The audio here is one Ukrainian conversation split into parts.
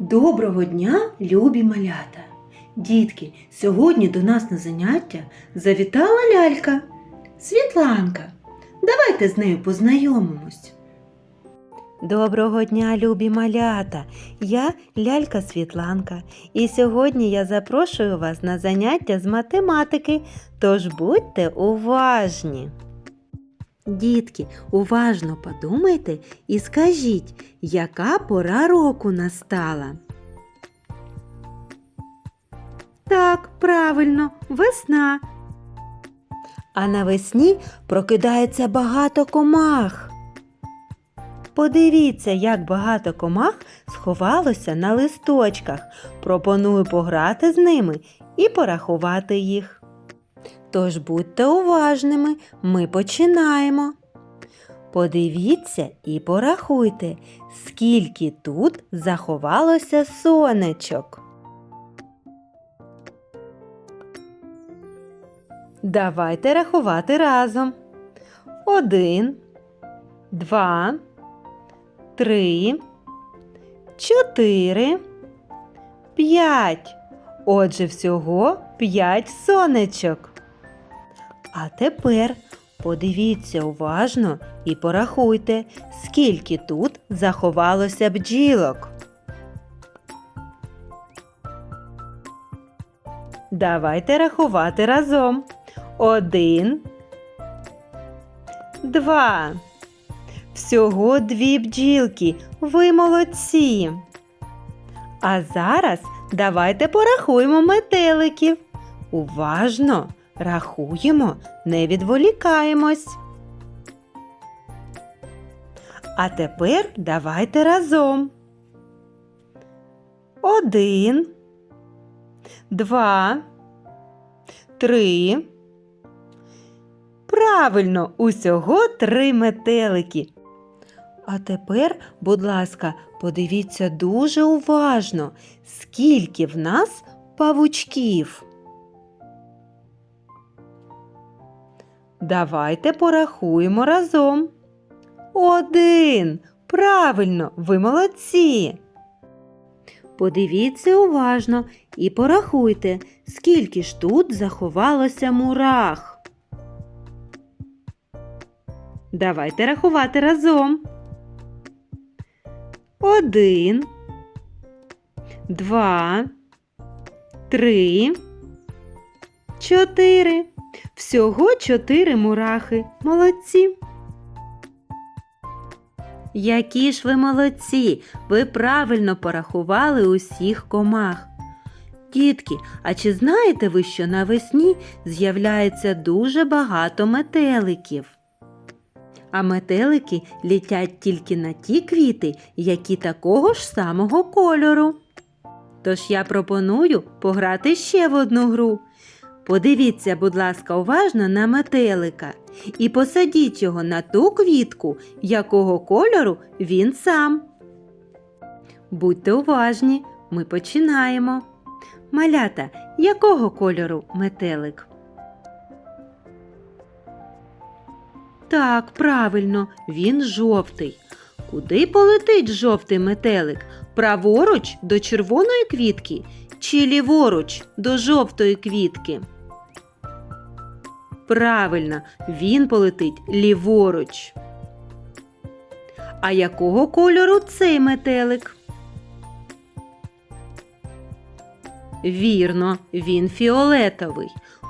Доброго дня, любі малята! Дітки, сьогодні до нас на заняття завітала лялька Світланка. Давайте з нею познайомимось. Доброго дня, любі малята! Я лялька Світланка, і сьогодні я запрошую вас на заняття з математики, тож будьте уважні. Дітки, уважно подумайте і скажіть, яка пора року настала? Так, правильно, весна. А навесні прокидається багато комах. Подивіться, як багато комах сховалося на листочках. Пропоную пограти з ними і порахувати їх. Тож будьте уважними, ми починаємо. Подивіться і порахуйте, скільки тут заховалося сонечок. Давайте рахувати разом. Один, два, три, чотири, п'ять. Отже, всього п'ять сонечок. А тепер подивіться уважно і порахуйте, скільки тут заховалося бджілок. Давайте рахувати разом. Один, два. Всього дві бджілки. Ви молодці. А зараз давайте порахуємо метеликів. Уважно рахуємо, не відволікаємось. А тепер давайте разом. Один, два, три. Правильно, усього три метелики. А тепер, будь ласка, подивіться дуже уважно, скільки в нас павучків. Давайте порахуємо разом. Один. Правильно, ви молодці. Подивіться уважно і порахуйте, скільки ж тут заховалося мурах. Давайте рахувати разом. Один, два, три, чотири. Всього чотири мурахи. Молодці. Які ж ви молодці! Ви правильно порахували усіх комах. Дітки, а чи знаєте ви, що навесні з'являється дуже багато метеликів? А метелики літять тільки на ті квіти, які такого ж самого кольору. Тож я пропоную пограти ще в одну гру. Подивіться, будь ласка, уважно на метелика і посадіть його на ту квітку, якого кольору він сам. Будьте уважні, ми починаємо. Малята, якого кольору метелик? Так, правильно, він жовтий. Куди полетить жовтий метелик? Праворуч до червоної квітки чи ліворуч до жовтої квітки? Правильно, він полетить ліворуч. А якого кольору цей метелик? Вірно, він фіолетовий.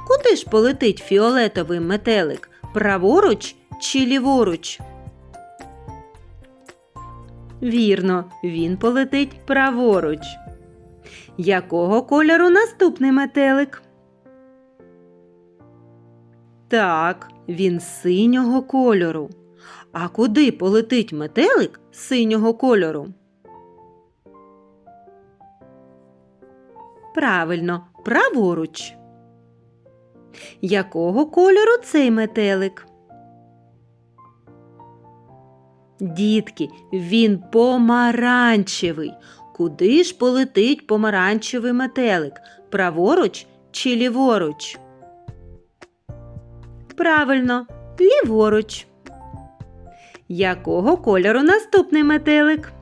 Куди ж полетить фіолетовий метелик? Праворуч чи ліворуч? Вірно, він полетить праворуч. Якого кольору наступний метелик? Так, він синього кольору. А куди полетить метелик синього кольору? Правильно, праворуч. Якого кольору цей метелик? Дітки, він помаранчевий. Куди ж полетить помаранчевий метелик? Праворуч чи ліворуч? Правильно, ліворуч. Якого кольору наступний метелик?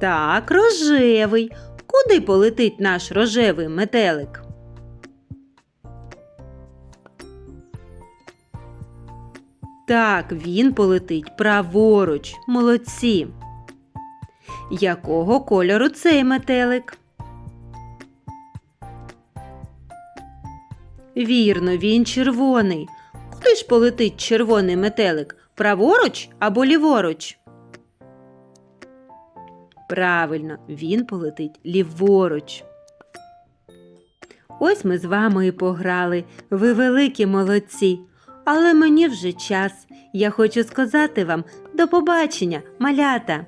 Так, рожевий. Куди полетить наш рожевий метелик? Так, він полетить праворуч. Молодці. Якого кольору цей метелик? Вірно, він червоний. Куди ж полетить червоний метелик? Праворуч або ліворуч? Правильно, він полетить ліворуч. Ось ми з вами і пограли. Ви великі молодці. Але мені вже час. Я хочу сказати вам до побачення, малята.